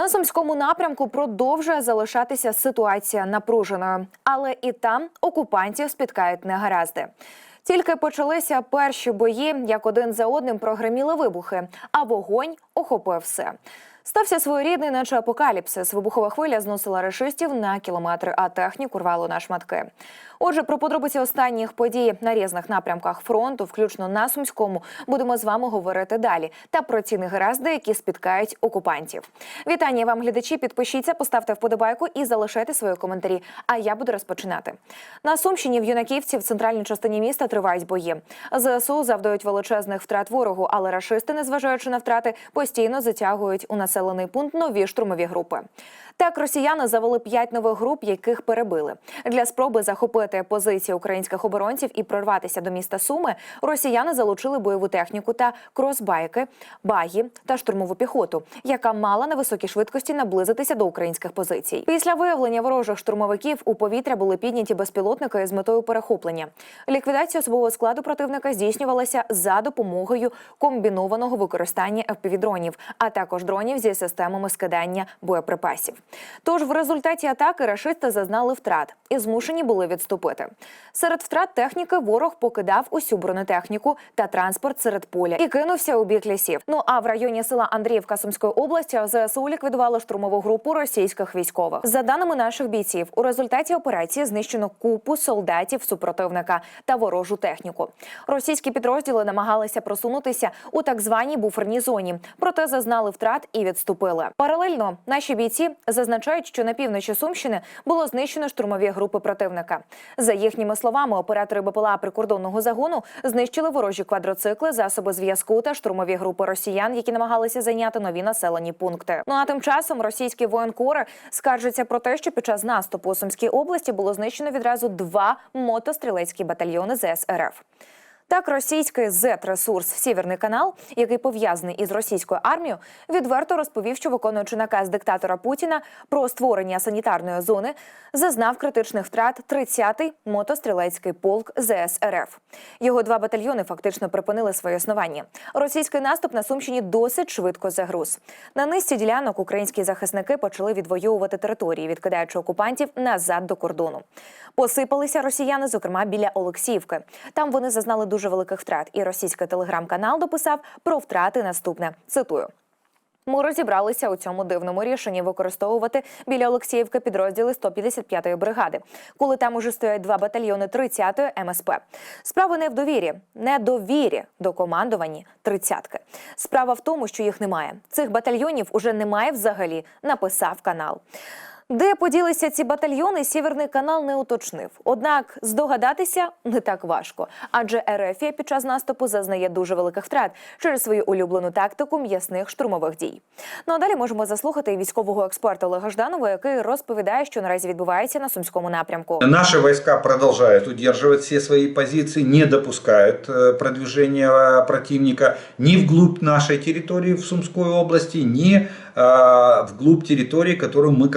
На сумському напрямку продовжує залишатися ситуація напруженою, але і там окупантів спіткають негаразди. Тільки почалися перші бої, як один за одним прогреміли вибухи, а вогонь охопив все. Стався своєрідний, наче апокаліпсис. Вибухова хвиля зносила рашистів на кілометри, а техніку рвало на шматки. Отже, про подробиці останніх подій на різних напрямках фронту, включно на сумському, будемо з вами говорити далі. Та про ці негаразди, які спіткають окупантів. Вітання вам, глядачі. Підпишіться, поставте вподобайку і залишайте свої коментарі. А я буду розпочинати. На Сумщині в юнаківці в центральній частині міста тривають бої. ЗСУ завдають величезних втрат ворогу, але рашисти, незважаючи на втрати, постійно затягують у населений пункт нові штурмові групи. Так, росіяни завели п'ять нових груп, яких перебили для спроби захопити позиції українських оборонців і прорватися до міста Суми. Росіяни залучили бойову техніку та кросбайки, багі та штурмову піхоту, яка мала на високій швидкості наблизитися до українських позицій. Після виявлення ворожих штурмовиків у повітря були підняті безпілотники з метою перехоплення. Ліквідація особового складу противника здійснювалася за допомогою комбінованого використання FPV-дронів, а також дронів зі системами скидання боєприпасів. Тож в результаті атаки рашисти зазнали втрат і змушені були відступити. Серед втрат техніки ворог покидав усю бронетехніку та транспорт серед поля і кинувся у бік лісів. Ну а в районі села Андріївка Сумської області ЗСУ ліквідували штурмову групу російських військових. За даними наших бійців, у результаті операції знищено купу солдатів супротивника та ворожу техніку. Російські підрозділи намагалися просунутися у так званій буферній зоні, проте зазнали втрат і відступили. Паралельно наші бійці зазначають, що на півночі Сумщини було знищено штурмові групи противника. За їхніми словами, оператори БПЛА прикордонного загону знищили ворожі квадроцикли, засоби зв'язку та штурмові групи росіян, які намагалися зайняти нові населені пункти. Ну а тим часом російські воєнкори скаржаться про те, що під час наступу у Сумській області було знищено відразу два мотострілецькі батальйони ЗСРФ. Так, російський Z-ресурс Сіверний канал, який пов'язаний із російською армією, відверто розповів, що виконуючи наказ диктатора Путіна про створення санітарної зони, зазнав критичних втрат 30-й мотострілецький полк ЗСРФ. Його два батальйони фактично припинили своє існування. Російський наступ на Сумщині досить швидко загруз. На низці ділянок українські захисники почали відвоювати території, відкидаючи окупантів назад до кордону. Посипалися росіяни, зокрема біля Олексіївки. Там вони зазнали дуже великих втрат. І російський телеграм-канал дописав про втрати наступне. Цитую. Ми розібралися у цьому дивному рішенні використовувати біля Олексіївки підрозділи 155-ї бригади, коли там уже стоять два батальйони 30-ї МСП. Справа не в довірі, не довірі до командувані 30-ки. Справа в тому, що їх немає. Цих батальйонів уже немає взагалі. Написав канал. Де поділися ці батальйони, Сіверний канал не уточнив. Однак здогадатися не так важко, адже Ерефія під час наступу зазнає дуже великих втрат через свою улюблену тактику м'ясних штурмових дій. Ну а далі можемо заслухати і військового експерта Олега Жданова, який розповідає, що наразі відбувається на сумському напрямку. Наши войска продолжают удерживать все свои позиции, не допускают э, продвижения э, противника ни вглубь нашей территории в Сумской области, ни э, вглубь территории, которую мы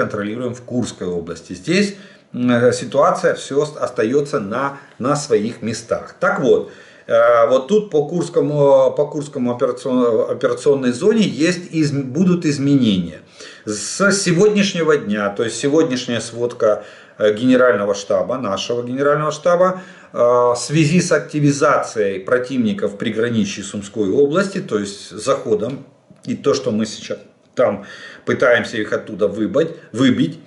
контролируем в Курской области. Здесь м, ситуация все остается на, на своих местах. Так вот, э, вот тут по Курскому, по Курскому операцион- операционной зоне есть, из, будут изменения. С сегодняшнего дня, то есть сегодняшняя сводка э, генерального штаба, нашего генерального штаба, э, в связи с активизацией противника в приграничье Сумской области, то есть заходом, и то, что мы сейчас там пытаемся их оттуда выбить, выбить,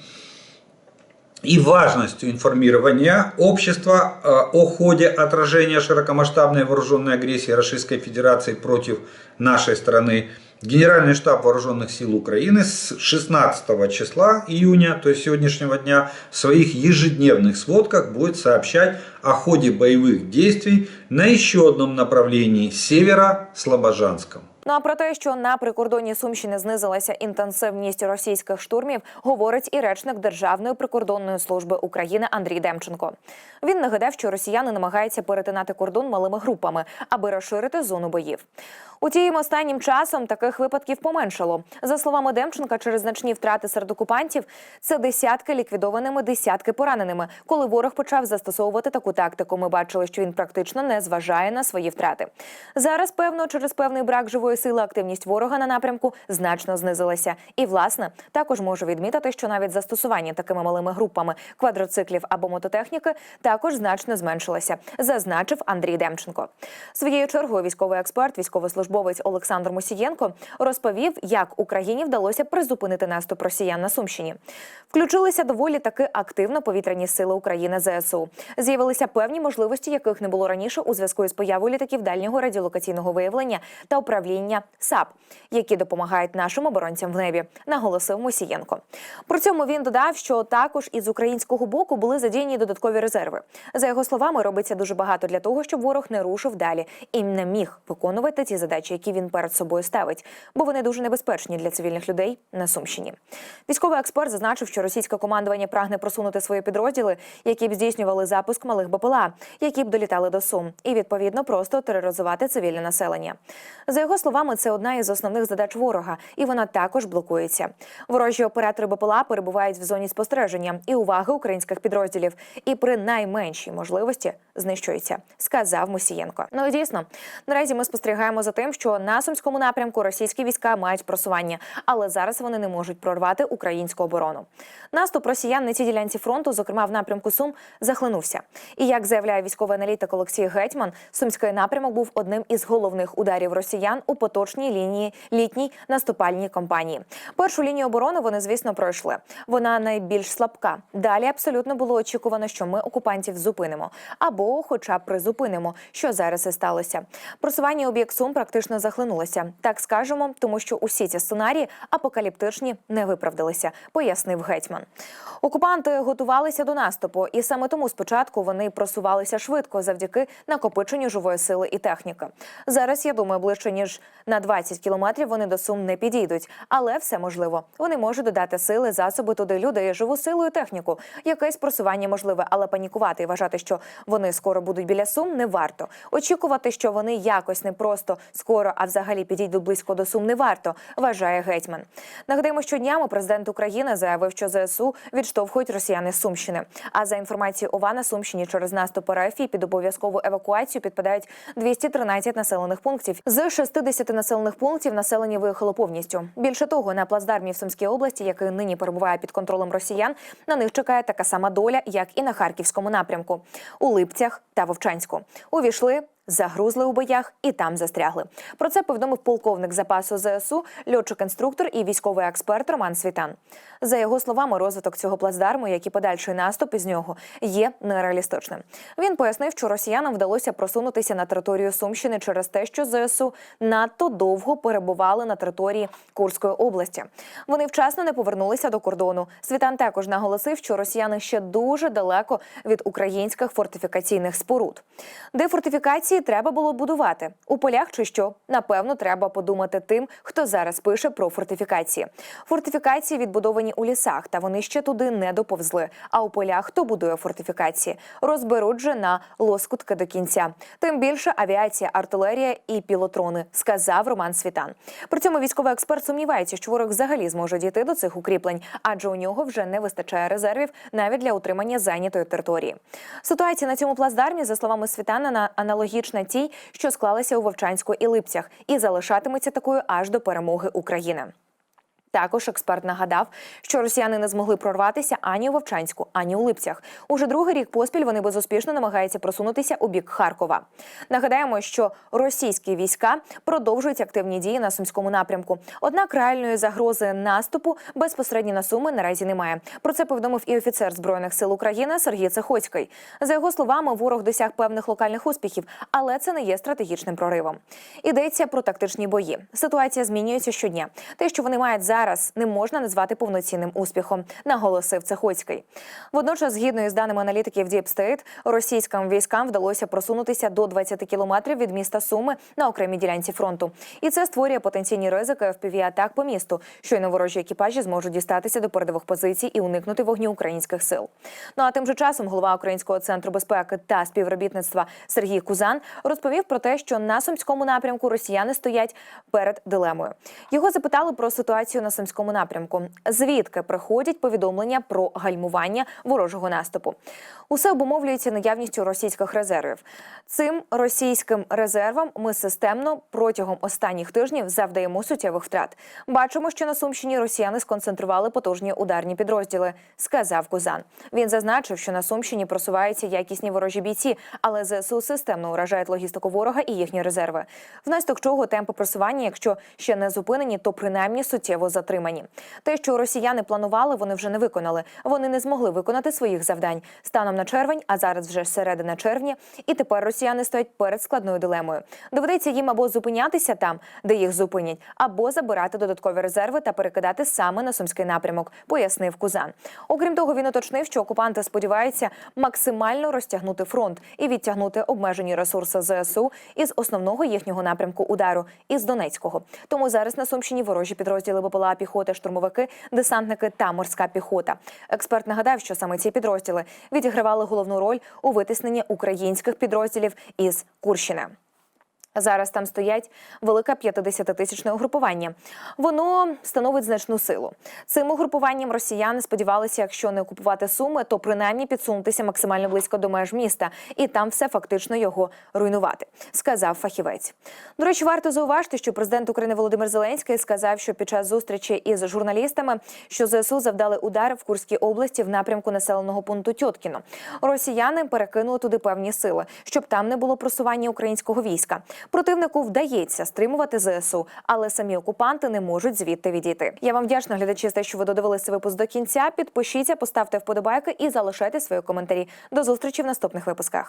и важностью информирования общества э, о ходе отражения широкомасштабной вооруженной агрессии Российской Федерации против нашей страны. Генеральный штаб Вооруженных сил Украины с 16 числа июня, то есть сегодняшнего дня, в своих ежедневных сводках будет сообщать о ходе боевых действий на еще одном направлении севера Слобожанском. Ну а про те, що на прикордонні Сумщини знизилася інтенсивність російських штурмів, говорить і речник Державної прикордонної служби України Андрій Демченко. Він нагадав, що росіяни намагаються перетинати кордон малими групами, аби розширити зону боїв. Утім, останнім часом таких випадків поменшало. За словами Демченка, через значні втрати серед окупантів це десятки ліквідованими, десятки пораненими. Коли ворог почав застосовувати таку тактику, ми бачили, що він практично не зважає на свої втрати. Зараз, певно, через певний брак живої сили активність ворога на напрямку значно знизилася. І власне також можу відмітити, що навіть застосування такими малими групами квадроциклів або мототехніки також значно зменшилося, зазначив Андрій Демченко. Своєю чергою військовий експерт, військовослужбовець Олександр Мусієнко розповів, як Україні вдалося призупинити наступ росіян на Сумщині. Включилися доволі таки активно повітряні сили України ЗСУ. З'явилися певні можливості, яких не було раніше у зв'язку із появою літаків дальнього радіолокаційного виявлення та управління САП, які допомагають нашим оборонцям в небі, наголосив Мусієнко. При цьому він додав, що також із українського боку були задіяні додаткові резерви. За його словами, робиться дуже багато для того, щоб ворог не рушив далі і не міг виконувати ті задачі, які він перед собою ставить, бо вони дуже небезпечні для цивільних людей на Сумщині. Військовий експерт зазначив, що російське командування прагне просунути свої підрозділи, які б здійснювали запуск малих БПЛА, які б долітали до Сум, і відповідно просто тероризувати цивільне населення. За його словами, це одна із основних задач ворога, і вона також блокується. Ворожі оператори БПЛА перебувають в зоні спостереження і уваги українських підрозділів, і при найменшій можливості знищуються, сказав Мусієнко. Ну і дійсно, наразі ми спостерігаємо за тим, що на сумському напрямку російські війська мають просування, але зараз вони не можуть прорвати українську оборону. Наступ росіян на цій ділянці фронту, зокрема в напрямку Сум, захлинувся. І як заявляє військовий аналітик Олексій Гетьман, сумський напрямок був одним із головних ударів росіян у поточній лінії літній наступальній кампанії. Першу лінію оборони вони, звісно, пройшли. Вона найбільш слабка. Далі абсолютно було очікувано, що ми окупантів зупинимо або, хоча б призупинимо, що зараз і сталося. Просування об'єкт Сум практично захлинулося. Так скажемо, тому що усі ці сценарії апокаліптичні не виправдалися, пояснив гетьман. Окупанти готувалися до наступу, і саме тому спочатку вони просувалися швидко завдяки накопиченню живої сили і техніки. Зараз я думаю, ближче ніж на 20 кілометрів вони до сум не підійдуть, але все можливо. Вони можуть додати сили, засоби туди людей, живу силу і техніку. Якесь просування можливе, але панікувати і вважати, що вони скоро будуть біля сум, не варто. Очікувати, що вони якось не просто скоро, а взагалі підійдуть близько до сум, не варто, вважає гетьман. Нагадаємо, що днями президент України заявив, що ЗСУ відштовхують росіяни з Сумщини. А за інформацією ОВА на Сумщині через наступ РФ під обов'язкову евакуацію підпадають 213 населених пунктів. З 60 населених пунктів населення виїхало повністю. Більше того, на плацдармі в Сумській області, який нині перебуває під контролем росіян, на них чекає така сама доля, як і на харківському напрямку у Липцях та Вовчанську. Увійшли. Загрузли у боях і там застрягли. Про це повідомив полковник запасу ЗСУ, льотчик-інструктор і військовий експерт Роман Світан. За його словами, розвиток цього плацдарму, як і подальший наступ із нього, є нереалістичним. Він пояснив, що росіянам вдалося просунутися на територію Сумщини через те, що ЗСУ надто довго перебували на території Курської області. Вони вчасно не повернулися до кордону. Світан також наголосив, що росіяни ще дуже далеко від українських фортифікаційних споруд. Де фортифікації треба було будувати у полях, чи що напевно треба подумати тим, хто зараз пише про фортифікації. Фортифікації відбудовані у лісах, та вони ще туди не доповзли. А у полях хто будує фортифікації? Розберуть же на лоскутки до кінця. Тим більше авіація, артилерія і пілотрони, сказав Роман Світан. При цьому військовий експерт сумнівається, що ворог взагалі зможе дійти до цих укріплень, адже у нього вже не вистачає резервів навіть для утримання зайнятої території. Ситуація на цьому плацдармі, за словами Світана, на- аналогічна тій, що склалася у Вовчанську і Липцях, і залишатиметься такою аж до перемоги України. Також експерт нагадав, що росіяни не змогли прорватися ані у Вовчанську, ані у Липцях. Уже другий рік поспіль вони безуспішно намагаються просунутися у бік Харкова. Нагадаємо, що російські війська продовжують активні дії на сумському напрямку. Однак реальної загрози наступу безпосередньо на суми наразі немає. Про це повідомив і офіцер збройних сил України Сергій Цехоцький. За його словами, ворог досяг певних локальних успіхів, але це не є стратегічним проривом. Йдеться про тактичні бої. Ситуація змінюється щодня. Те, що вони мають зараз зараз не можна назвати повноцінним успіхом, наголосив Цехоцький. Водночас, згідно із даними аналітиків State, російським військам вдалося просунутися до 20 кілометрів від міста Суми на окремій ділянці фронту. І це створює потенційні ризики fpv атак по місту. Щойно ворожі екіпажі зможуть дістатися до передових позицій і уникнути вогню українських сил. Ну а тим же часом голова Українського центру безпеки та співробітництва Сергій Кузан розповів про те, що на сумському напрямку росіяни стоять перед дилемою. Його запитали про ситуацію на сумському напрямку. Звідки приходять повідомлення про гальмування ворожого наступу? Усе обумовлюється наявністю російських резервів. Цим російським резервам ми системно протягом останніх тижнів завдаємо суттєвих втрат. Бачимо, що на Сумщині росіяни сконцентрували потужні ударні підрозділи, сказав Кузан. Він зазначив, що на Сумщині просуваються якісні ворожі бійці, але ЗСУ системно уражають логістику ворога і їхні резерви. Внаслідок чого темпи просування, якщо ще не зупинені, то принаймні суттєво затримані. Те, що росіяни планували, вони вже не виконали. Вони не змогли виконати своїх завдань станом на червень, а зараз вже середина червня. І тепер росіяни стоять перед складною дилемою. Доведеться їм або зупинятися там, де їх зупинять, або забирати додаткові резерви та перекидати саме на сумський напрямок, пояснив Кузан. Окрім того, він уточнив, що окупанти сподіваються максимально розтягнути фронт і відтягнути обмежені ресурси ЗСУ із основного їхнього напрямку удару із Донецького. Тому зараз на Сумщині ворожі підрозділи БПЛА піхоти, штурмовики, десантники та морська піхота. Експерт нагадав, що саме ці підрозділи відігравали головну роль у витисненні українських підрозділів із Курщини. Зараз там стоять велике 50-тисячне угрупування. Воно становить значну силу. Цим угрупуванням росіяни сподівалися, якщо не окупувати суми, то принаймні підсунутися максимально близько до меж міста і там все фактично його руйнувати, сказав фахівець. До речі, варто зауважити, що президент України Володимир Зеленський сказав, що під час зустрічі із журналістами, що ЗСУ завдали удар в Курській області в напрямку населеного пункту Тьоткіно. Росіяни перекинули туди певні сили, щоб там не було просування українського війська. Противнику вдається стримувати ЗСУ, але самі окупанти не можуть звідти відійти. Я вам вдячна глядачі, за те, що ви додивилися випуск до кінця. Підпишіться, поставте вподобайки і залишайте свої коментарі. До зустрічі в наступних випусках.